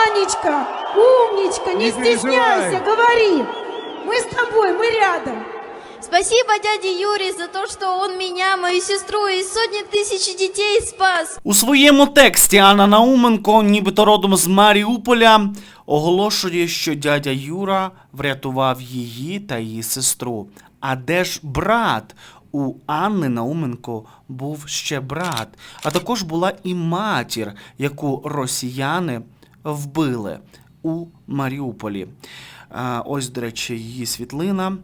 Анечка, умничка, не, Не стесняйся, переживай. говори. Мы с тобой, мы рядом. Спасибо дяде Юре за то, что он меня, мою сестру и сотни тысяч детей спас. У своєму тексті Анна Науменко, нібито родом з Маріуполя, оголошує, що дядя Юра врятував її та її сестру. А де ж брат? У Анни Науменко був ще брат, а також була і матір, яку росіяни вбили у Маріуполі. Ось, до речі, її світлина.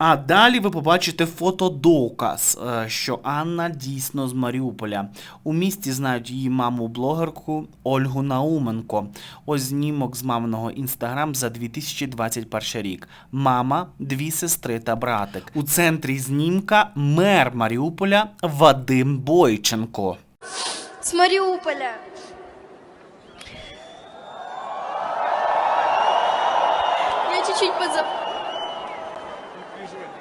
А далі ви побачите фотодоказ, е, що Анна дійсно з Маріуполя. У місті знають її маму-блогерку Ольгу Науменко. Ось знімок з маминого інстаграм за 2021 рік. Мама, дві сестри та братик. У центрі знімка мер Маріуполя Вадим Бойченко. С Мариуполя. Чуть-чуть подзап...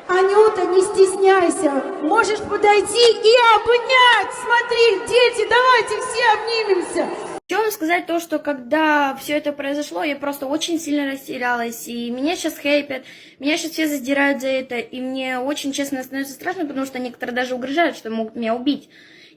Анюта, не стесняйся. Можешь подойти и обнять. Смотри, дети, давайте все обнимемся. Хочу вам сказать то, что когда все это произошло, я просто очень сильно растерялась. И меня сейчас хейпят, меня сейчас все задирают за это. И мне очень, честно, становится страшно, потому что некоторые даже угрожают, что могут меня убить.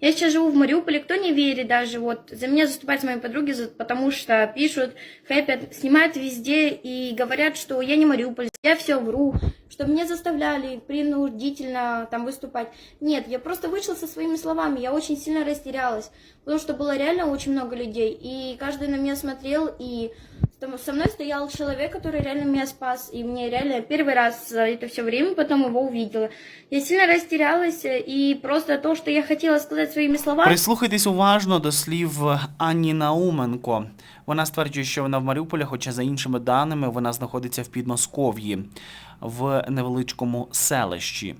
Я сейчас живу в Мариуполе, кто не верит даже, вот, за меня заступают мои подруги, потому что пишут, хэпят, снимают везде и говорят, что я не Мариуполь, я все вру, что меня заставляли принудительно там выступать. Нет, я просто вышла со своими словами, я очень сильно растерялась, потому что было реально очень много людей, и каждый на меня смотрел, и там со мной стоял человек, который реально меня спас, и мне реально первый раз за это все время потом его увидела. Я сильно растерялась, и просто то, что я хотела сказать своими словами, Прислухайтесь уважно до слів Анні Науменко. Вона стверджує, що вона в Маріуполі, хоча за іншими даними вона знаходиться в Підмосков'ї в невеличкому селищі.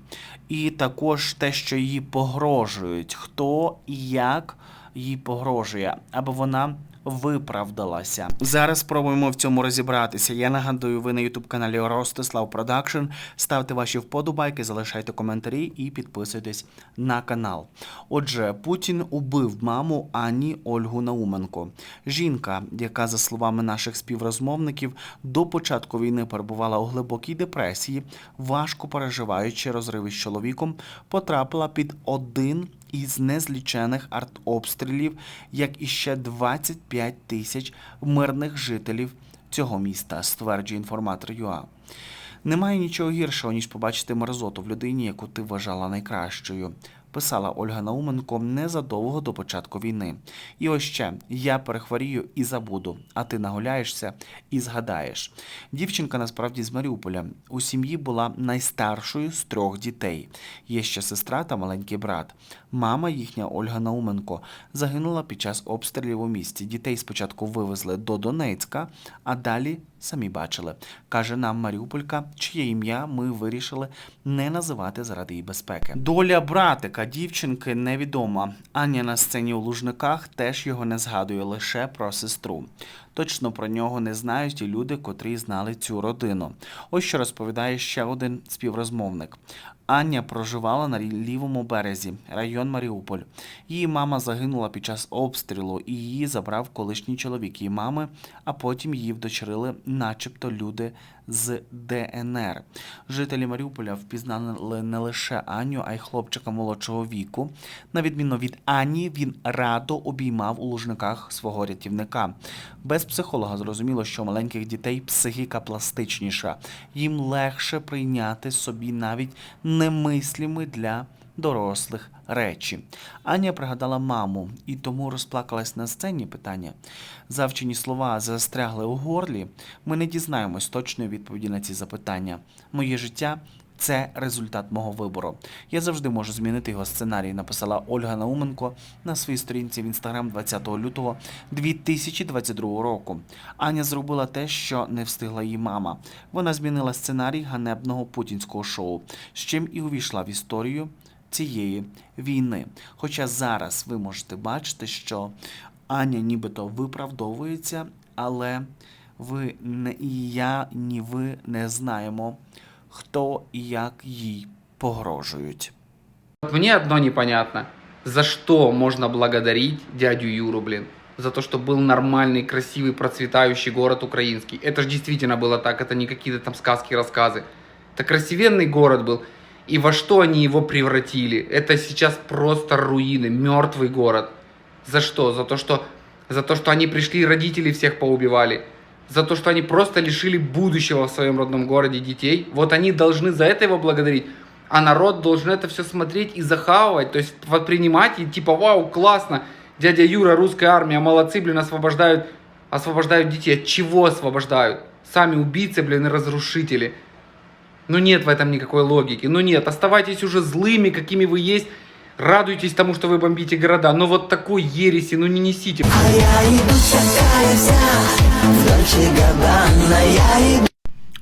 І також те, що їй погрожують, хто і як їй погрожує, аби вона виправдалася. Зараз спробуємо в цьому розібратися. Я нагадую, ви на ютуб каналі Ростислав Продакшн. Ставте ваші вподобайки, залишайте коментарі і підписуйтесь на канал. Отже, Путін убив маму Ані Ольгу Науменко. Жінка, яка, за словами наших співрозмовників, до початку війни перебувала у глибокій депресії, важко переживаючи розриви з чоловіком, потрапила під один із незлічених артобстрілів, як і ще 25 тисяч мирних жителів цього міста, стверджує інформатор ЮА. Немає нічого гіршого, ніж побачити мерзоту в людині, яку ти вважала найкращою. Писала Ольга Науменко незадовго до початку війни. І ось ще я перехворію і забуду, а ти нагуляєшся і згадаєш. Дівчинка насправді з Маріуполя. У сім'ї була найстаршою з трьох дітей. Є ще сестра та маленький брат. Мама їхня Ольга Науменко загинула під час обстрілів у місті. Дітей спочатку вивезли до Донецька, а далі самі бачили. Каже нам Маріуполька, чиє ім'я ми вирішили не називати заради її безпеки. Доля братика дівчинки невідома. Аня на сцені у Лужниках теж його не згадує лише про сестру. Точно про нього не знають і люди, котрі знали цю родину. Ось що розповідає ще один співрозмовник. Аня проживала на лівому березі, район Маріуполь. Її мама загинула під час обстрілу, і її забрав колишній чоловік її мами, а потім її вдочерили, начебто, люди з ДНР. Жителі Маріуполя впізнали не лише Аню, а й хлопчика молодшого віку. На відміну від Ані, він радо обіймав у лужниках свого рятівника. Без психолога зрозуміло, що у маленьких дітей психіка пластичніша. Їм легше прийняти собі навіть немислімі для дорослих речі. Аня пригадала маму і тому розплакалась на сцені питання. Завчені слова застрягли у горлі. Ми не дізнаємось точної відповіді на ці запитання. Моє життя. Це результат мого вибору. Я завжди можу змінити його сценарій, написала Ольга Науменко на своїй сторінці в інстаграм 20 лютого 2022 року. Аня зробила те, що не встигла її мама. Вона змінила сценарій ганебного путінського шоу, з чим і увійшла в історію цієї війни. Хоча зараз ви можете бачити, що Аня нібито виправдовується, але ви не і я, ні ви не знаємо, хто і як їй погрожують. Мне одно непонятно. За что можно благодарить дядю Юру, блин? за то, что был нормальный, красивый, процветающий город украинский. Это же действительно было так, это не какие-то там сказки, рассказы. Это красивенный город был. И во что они его превратили? Это сейчас просто руины, мертвый город. За что? За то, что, за то, что они пришли и родителей всех поубивали. За то, что они просто лишили будущего в своем родном городе детей. Вот они должны за это его благодарить. А народ должен это все смотреть и захавывать. То есть воспринимать и типа, вау, классно. Дядя Юра, русская армия, молодцы, блин, освобождают, освобождают детей. От чего освобождают? Сами убийцы, блин, и разрушители. Ну нет в этом никакой логики. Ну нет, оставайтесь уже злыми, какими вы есть. Радуйтесь тому, что вы бомбите города. Но вот такой ереси, ну не несите.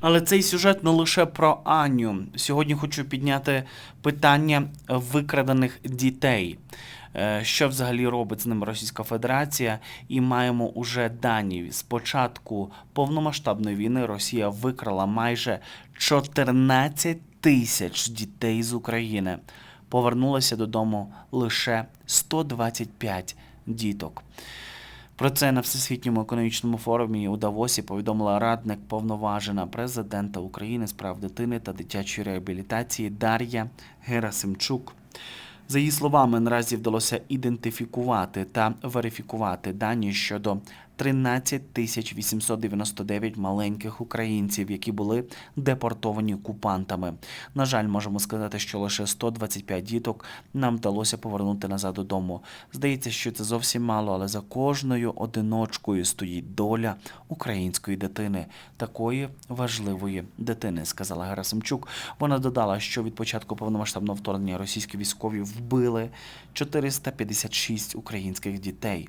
Але цей сюжет не лише про Аню. Сьогодні хочу підняти питання викрадених дітей. Е, Що взагалі робить з ними Російська Федерація? І маємо уже дані. З початку повномасштабної війни Росія викрала майже 14 тисяч дітей з України. Повернулося додому лише 125 діток. Про це на Всесвітньому економічному форумі у Давосі повідомила радник повноважена президента України з прав дитини та дитячої реабілітації Дар'я Герасимчук. За її словами, наразі вдалося ідентифікувати та верифікувати дані щодо 13 тисяч 899 маленьких українців, які були депортовані окупантами. На жаль, можемо сказати, що лише 125 діток нам вдалося повернути назад додому. Здається, що це зовсім мало, але за кожною одиночкою стоїть доля української дитини, такої важливої дитини, сказала Герасимчук. Вона додала, що від початку повномасштабного вторгнення російські військові вбили 456 українських дітей.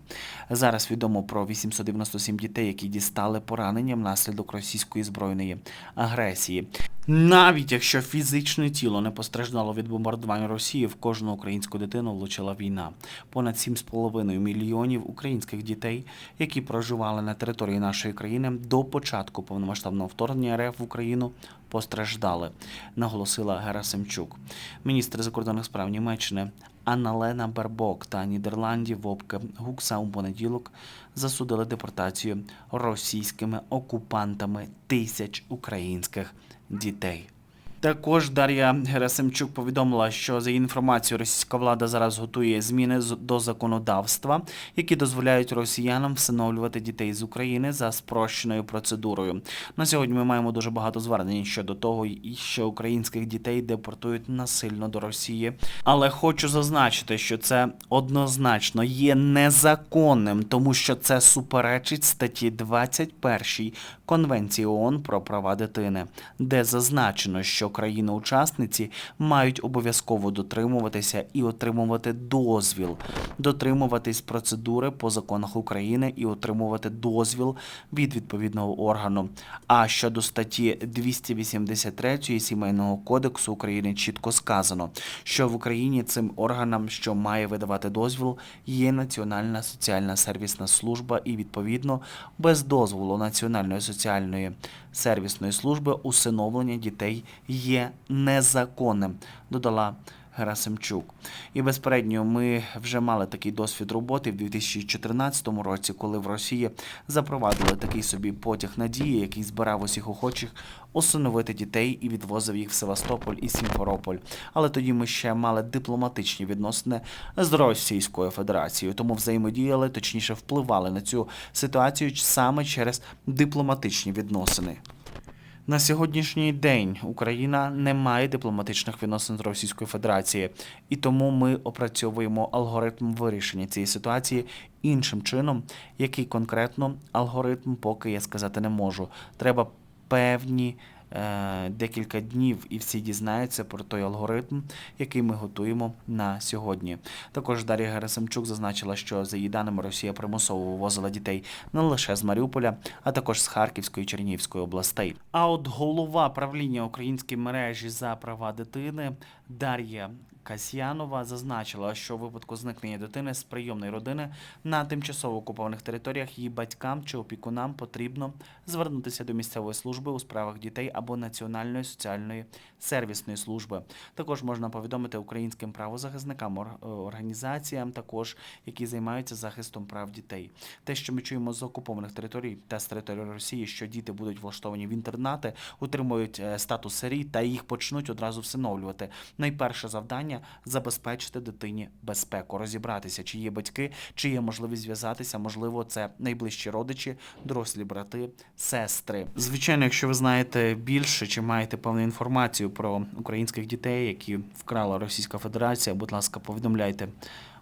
Зараз відомо про 897 дітей, які дістали поранення внаслідок російської збройної агресії. Навіть якщо фізичне тіло не постраждало від бомбардування Росії, в кожну українську дитину влучила війна. Понад 7,5 мільйонів українських дітей, які проживали на території нашої країни до початку повномасштабного вторгнення РФ в Україну, постраждали, наголосила Герасимчук. Міністр закордонних справ Німеччини Анна-Лена Бербок та Нідерландів Вопке Гукса у понеділок засудили депортацію російськими окупантами тисяч українських дітей. Також Дар'я Герасимчук повідомила, що за її інформацією російська влада зараз готує зміни до законодавства, які дозволяють росіянам всиновлювати дітей з України за спрощеною процедурою. На сьогодні ми маємо дуже багато звернень щодо того, що українських дітей депортують насильно до Росії. Але хочу зазначити, що це однозначно є незаконним, тому що це суперечить статті 21 Конвенції ООН про права дитини, де зазначено, що країни-учасниці мають обов'язково дотримуватися і отримувати дозвіл, дотримуватись процедури по законах України і отримувати дозвіл від відповідного органу. А щодо статті 283 Сімейного кодексу України чітко сказано, що в Україні цим органам, що має видавати дозвіл, є Національна соціальна сервісна служба, і відповідно без дозволу Національної соціальної сервісної служби усиновлення дітей є незаконним, додала Герасимчук. І безпередньо ми вже мали такий досвід роботи в 2014 році, коли в Росії запровадили такий собі потяг надії, який збирав усіх охочих усиновити дітей і відвозив їх в Севастополь і Сімферополь. Але тоді ми ще мали дипломатичні відносини з Російською Федерацією, тому взаємодіяли, точніше впливали на цю ситуацію саме через дипломатичні відносини. На сьогоднішній день Україна не має дипломатичних відносин з Російською Федерацією, і тому ми опрацьовуємо алгоритм вирішення цієї ситуації іншим чином, який конкретно алгоритм поки я сказати не можу. Треба певні декілька днів, і всі дізнаються про той алгоритм, який ми готуємо на сьогодні. Також Дар'я Герасимчук зазначила, що за її даними Росія примусово вивозила дітей не лише з Маріуполя, а також з Харківської і Чернігівської областей. А от голова правління української мережі за права дитини Дар'я Касьянова зазначила, що у випадку зникнення дитини з прийомної родини на тимчасово окупованих територіях її батькам чи опікунам потрібно звернутися до місцевої служби у справах дітей або Національної соціальної сервісної служби. Також можна повідомити українським правозахисникам, е, організаціям, також які займаються захистом прав дітей. Те, що ми чуємо з окупованих територій та з території Росії, що діти будуть влаштовані в інтернати, отримують е, статус сирій та їх почнуть одразу всиновлювати. Найперше завдання забезпечити дитині безпеку, розібратися, чи є батьки, чи є можливість зв'язатися. Можливо, це найближчі родичі, дорослі брати, сестри. Звичайно, якщо ви знаєте більше чи маєте певну інформацію про українських дітей, які вкрала Російська Федерація, будь ласка, повідомляйте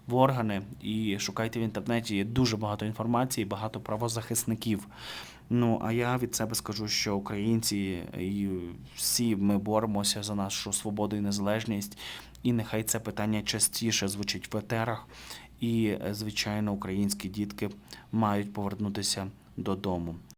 в органи і шукайте в інтернеті. Є дуже багато інформації, багато правозахисників. Ну а я від себе скажу, що українці і всі ми боремося за нашу свободу і незалежність, і нехай це питання частіше звучить в етерах. І, е, звичайно, українські дітки мають повернутися додому.